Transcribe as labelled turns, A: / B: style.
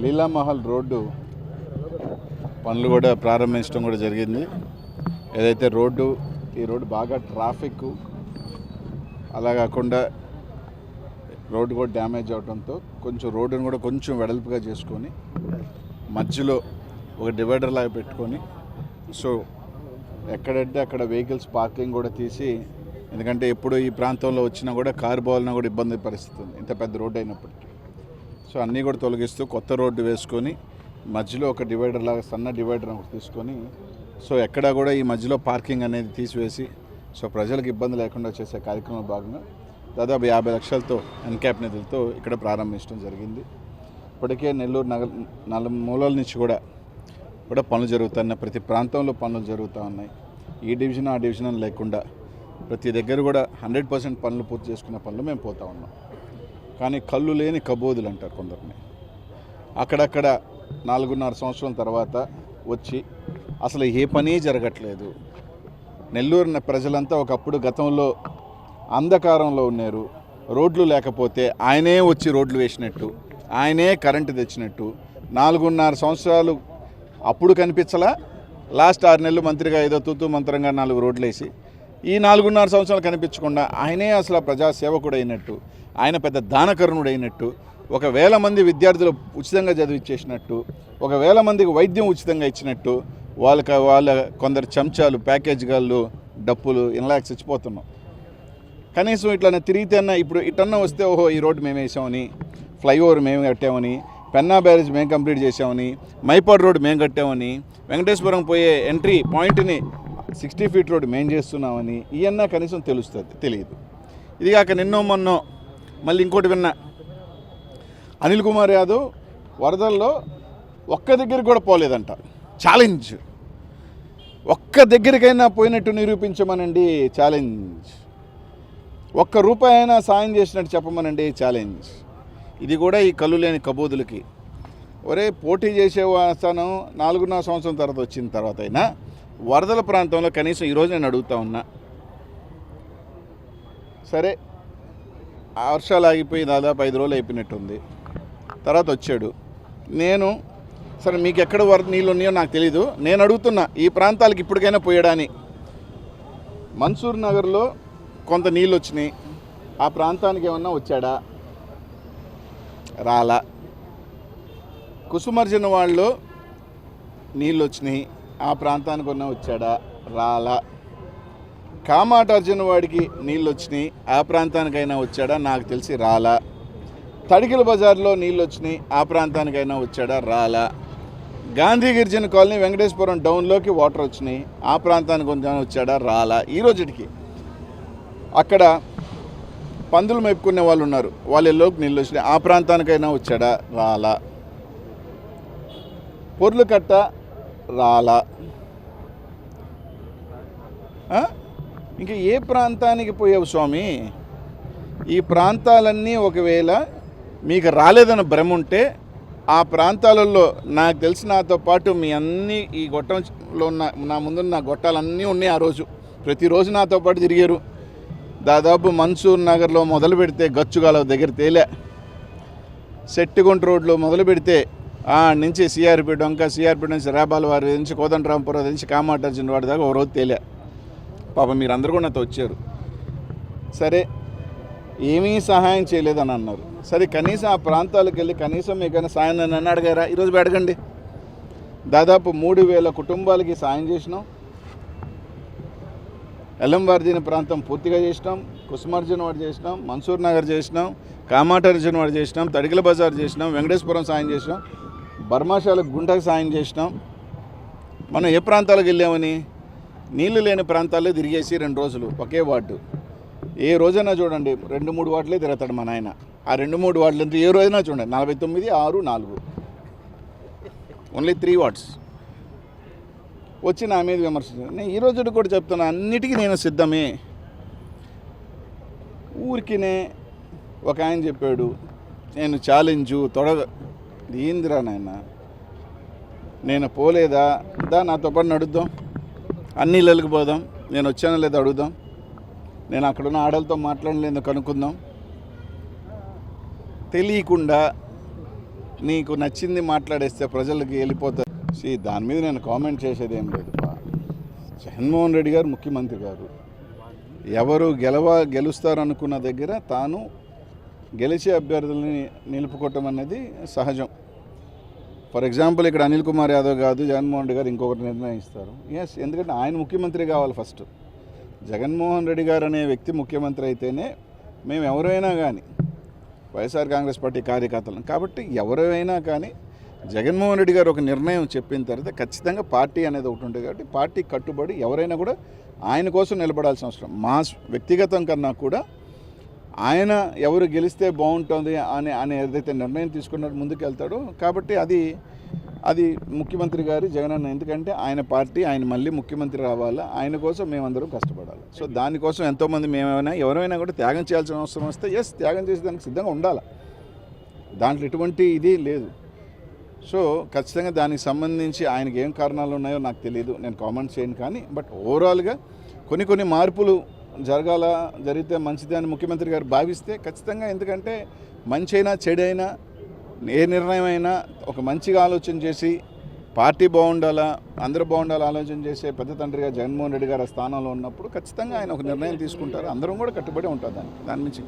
A: Leela Mahal road పనులు కూడా ప్రారంభించడం కూడా జరిగింది. ఏదైతే రోడ్డు ఈ రోడ్డు బాగా ట్రాఫిక్ అలా కాకుండా రోడ్డు కూడా డ్యామేజ్ అవడంతో కొంచెం రోడ్డును కూడా కొంచెం వెడల్పుగా చేసుకొని మధ్యలో ఒక డివైడర్ లాగా పెట్టుకొని సో ఎక్కడంటే అక్కడ వెహికల్స్ పార్కింగ్ కూడా తీసి ఎందుకంటే ఎప్పుడు ఈ ప్రాంతంలో వచ్చినా కూడా కారు పోవాలన్నా కూడా ఇబ్బంది పరిస్థితి ఉంది. ఇంత పెద్ద రోడ్డు అయినప్పటికీ. సో అన్నీ కూడా తొలగిస్తూ కొత్త రోడ్డు వేసుకొని మధ్యలో ఒక డివైడర్ లాగా సన్న డివైడర్ ఒకటి తీసుకొని సో ఎక్కడా కూడా ఈ మధ్యలో పార్కింగ్ అనేది తీసివేసి సో ప్రజలకు ఇబ్బంది లేకుండా చేసే కార్యక్రమంలో భాగంగా దాదాపు యాభై లక్షలతో ఎన్క్యాప్ నిధులతో ఇక్కడ ప్రారంభించడం జరిగింది. ఇప్పటికే నెల్లూరు నగ నల మూలల నుంచి కూడా కూడా పనులు జరుగుతున్నాయి. ప్రతి ప్రాంతంలో పనులు జరుగుతూ ఉన్నాయి. ఈ డివిజన్ ఆ డివిజన్ అని లేకుండా ప్రతి దగ్గర కూడా హండ్రెడ్ పర్సెంట్ పనులు పూర్తి చేసుకునే పనులు మేము పోతా ఉన్నాం. కానీ కళ్ళు లేని కబోదులు అంటారు కొందరిని. అక్కడక్కడ నాలుగున్నర సంవత్సరం తర్వాత వచ్చి అసలు ఏ పని జరగట్లేదు. నెల్లూరు ప్రజలంతా ఒకప్పుడు గతంలో అంధకారంలో ఉన్నారు. రోడ్లు లేకపోతే ఆయనే వచ్చి రోడ్లు వేసినట్టు ఆయనే కరెంటు తెచ్చినట్టు నాలుగున్నర సంవత్సరాలు అప్పుడు కనిపించలా. లాస్ట్ ఆరు నెలలు మంత్రిగా ఏదో తూతు మంత్రంగా నాలుగు రోడ్లు వేసి ఈ నాలుగున్నర సంవత్సరాలు కనిపించకుండా ఆయనే అసలు ఆ ప్రజాసేవకుడు అయినట్టు ఆయన పెద్ద దానకరుణుడు అయినట్టు ఒక వేల మంది విద్యార్థులు ఉచితంగా చదివిచ్చేసినట్టు ఒక వేల మందికి వైద్యం ఉచితంగా ఇచ్చినట్టు వాళ్ళకి వాళ్ళ కొందరు చెంచాలు ప్యాకేజ్ గాళ్ళు డప్పులు ఇన్లాక్స్ ఇచ్చిపోతున్నాం. కనీసం ఇట్లా తిరిగితేనా ఇప్పుడు ఇటన్నా వస్తే ఓహో ఈ రోడ్డు మేము వేసామని ఫ్లైఓవర్ మేము కట్టామని పెన్నా బ్యారేజ్ మేము కంప్లీట్ చేసామని మైపాడ్ రోడ్ మేము కట్టామని వెంకటేశ్వరం పోయే ఎంట్రీ పాయింట్ని సిక్స్టీ ఫీట్ రోడ్ మేము చేస్తున్నామని ఇవన్నా కనీసం తెలుస్తుంది తెలియదు. ఇది కాక నిన్నో మొన్నో మళ్ళీ ఇంకోటి విన్నా అనిల్ కుమార్ యాదవ్ వరదల్లో ఒక్క దగ్గరికి కూడా పోలేదంట. ఛాలెంజ్. ఒక్క దగ్గరికైనా పోయినట్టు నిరూపించమనండి ఛాలెంజ్. ఒక్క రూపాయి అయినా సాయం చేసినట్టు చెప్పమనండి ఛాలెంజ్. ఇది కూడా ఈ కళ్ళు లేని కబోదులకి ఒరే పోటీ చేసే స్థానం నాలుగున్నర సంవత్సరం తర్వాత వచ్చిన తర్వాత అయినా వరదల ప్రాంతంలో కనీసం ఈరోజు నేను అడుగుతా ఉన్నా. సరే ఆ వర్షాలు ఆగిపోయి దాదాపు ఐదు రోజులు అయిపోయినట్టుంది. తర్వాత వచ్చాడు. నేను సరే మీకు ఎక్కడ వరద నీళ్ళు ఉన్నాయో నాకు తెలీదు. నేను అడుగుతున్నా ఈ ప్రాంతాలకు ఇప్పటికైనా పోయడాని అని. మన్సూర్ నగర్లో కొంత నీళ్ళు వచ్చినాయి. ఆ ప్రాంతానికి ఏమన్నా వచ్చాడా? రాలా. కుసుమర్జన వాళ్ళు నీళ్ళు వచ్చినాయి ఆ ప్రాంతానికి ఉన్న వచ్చాడా? రాలా. కామాటార్జున వాడికి నీళ్ళు వచ్చినాయి ఆ ప్రాంతానికైనా వచ్చాడా? నాకు తెలిసి రాలా. తడికిల బజార్లో నీళ్ళు వచ్చినాయి ఆ ప్రాంతానికైనా వచ్చాడా? రాలా. గాంధీ గిరిజన కాలనీ వెంకటేశ్వరం డౌన్లోకి వాటర్ వచ్చినాయి. ఆ ప్రాంతానికి కొంచెం వచ్చాడా? రాలా. ఈ రోజుకి అక్కడ పందులు మేపుకునే వాళ్ళు ఉన్నారు. వాళ్ళలోకి నీళ్ళు వచ్చినాయి. ఆ ప్రాంతానికైనా వచ్చాడా? రాలా. పొర్లు కట్ట? రాలా. ఇంకా ఏ ప్రాంతానికి పోయావు స్వామి? ఈ ప్రాంతాలన్నీ ఒకవేళ మీకు రాలేదన్న భ్రమ ఉంటే ఆ ప్రాంతాలలో నాకు తెలిసి నాతో పాటు మీ అన్ని ఈ గొట్టంలో ఉన్న నా ముందున్న గొట్టాలన్నీ ఉన్నాయి ఆ రోజు. ప్రతిరోజు నాతో పాటు తిరిగారు. దాదాపు మన్సూర్ నగర్లో మొదలు పెడితే గచ్చుగాల దగ్గర తేలే. సెట్టిగుంట రోడ్లో మొదలు పెడితే ఆ నుంచి సిఆర్పి డొంక సిఆర్పి నుంచి రేబాల వారి నుంచి కోదండరాంపురం నుంచి కామాటార్జున వాడి దాకా ఒక రోజు తేలే. పాపం మీరు కూడా నాతో వచ్చారు. సరే ఏమీ సహాయం చేయలేదని అన్నారు. సరే కనీసం ఆ ప్రాంతాలకు వెళ్ళి కనీసం మీకైనా సాయం నన్ను అడిగారా? ఈరోజు అడగండి. దాదాపు మూడు వేల కుటుంబాలకి సాయం చేసినాం. ఎల్లంవార్జీన ప్రాంతం పూర్తిగా చేసినాం కుసుమార్జున వాడు చేసినాం మన్సూర్ నగర్ చేసినాం కామాటార్జున వాడు చేసినాం తడికల బజార్ చేసినాం వెంకటేశ్వరం సాయం చేసినాం బర్మాశాల గుంటకు సాయం చేసినాం. మనం ఏ ప్రాంతాలకు వెళ్ళామని? నీళ్ళు లేని ప్రాంతాల్లో తిరిగేసి రెండు రోజులు ఒకే వార్డు. ఏ రోజైనా చూడండి రెండు మూడు వార్డులే తిరుగుతాడు మా నాయన. ఆ రెండు మూడు వార్డులు అంటే ఏ రోజైనా చూడండి నలభై తొమ్మిది ఆరు నాలుగు. ఓన్లీ త్రీ వార్డ్స్ వచ్చి నా మీద విమర్శించారు నేను ఈ రోజు కూడా చెప్తున్నా అన్నిటికీ నేను సిద్ధమే. ఊరికినే ఒక ఆయన చెప్పాడు నేను ఛాలెంజు తొడగ ఏందిరా నాయన? నేను పోలేదా? దా నాతో పాటు నడుద్దాం. అన్ని ఇళ్ళకి పోదాం. నేను వచ్చానో లేదో అడుగుదాం. నేను అక్కడున్న ఆడలతో మాట్లాడలేదో కనుక్కుందాం. తెలియకుండా నీకు నచ్చింది మాట్లాడేస్తే ప్రజలకి వెళ్ళిపోతారు. సి దాని మీద నేను కామెంట్ చేసేది ఏం లేదు బా. జగన్మోహన్ రెడ్డి గారు ముఖ్యమంత్రి గారు. ఎవరు గెలవ గెలుస్తారనుకున్న దగ్గర తాను గెలిచే అభ్యర్థుల్ని నిలుపుకోవటం అనేది సహజం. ఫర్ ఎగ్జాంపుల్ ఇక్కడ అనిల్ కుమార్ యాదవ్ కాదు జగన్మోహన్ రెడ్డి గారు ఇంకొకటి నిర్ణయిస్తారు. ఎస్ ఎందుకంటే ఆయన ముఖ్యమంత్రి కావాలి ఫస్ట్ జగన్మోహన్ రెడ్డి గారు అనే వ్యక్తి ముఖ్యమంత్రి అయితేనే మేము ఎవరైనా కానీ వైఎస్ఆర్ కాంగ్రెస్ పార్టీ కార్యకర్తలను కాబట్టి ఎవరైనా కానీ జగన్మోహన్ రెడ్డి గారు ఒక నిర్ణయం చెప్పిన తర్వాత ఖచ్చితంగా పార్టీ అనేది ఒకటి ఉంటుంది కాబట్టి పార్టీ కట్టుబడి ఎవరైనా కూడా ఆయన కోసం నిలబడాల్సిన అవసరం. మా వ్యక్తిగతం కన్నా కూడా ఆయన ఎవరు గెలిస్తే బాగుంటుంది అని అని ఏదైతే నిర్ణయం తీసుకున్నాడు ముందుకు వెళ్తాడో కాబట్టి అది అది ముఖ్యమంత్రి గారి జగన్ అన్న. ఎందుకంటే ఆయన పార్టీ ఆయన మళ్ళీ ముఖ్యమంత్రి రావాలా ఆయన కోసం మేమందరం కష్టపడాలి. సో దానికోసం ఎంతోమంది మేమైనా ఎవరైనా కూడా త్యాగం చేయాల్సిన అవసరం వస్తే ఎస్ త్యాగం చేసేదానికి సిద్ధంగా ఉండాలి. దాంట్లో ఎటువంటి ఇది లేదు. సో ఖచ్చితంగా దానికి సంబంధించి ఆయనకి ఏం కారణాలు ఉన్నాయో నాకు తెలియదు నేను కామెంట్ చేయను కానీ బట్ ఓవరాల్గా కొన్ని కొన్ని మార్పులు జరగాల జరిగితే మంచిది అని ముఖ్యమంత్రి గారు భావిస్తే ఖచ్చితంగా ఎందుకంటే మంచి అయినా చెడైనా ఏ నిర్ణయం అయినా ఒక మంచిగా ఆలోచన చేసి పార్టీ బాగుండాలా అందరూ బాగుండాలా ఆలోచన చేసే పెద్ద తండ్రిగా జగన్మోహన్ రెడ్డి గారు స్థానంలో ఉన్నప్పుడు ఖచ్చితంగా ఆయన ఒక నిర్ణయం తీసుకుంటారు. అందరం కూడా కట్టుబడి ఉంటారు దాన్ని దాని నుంచి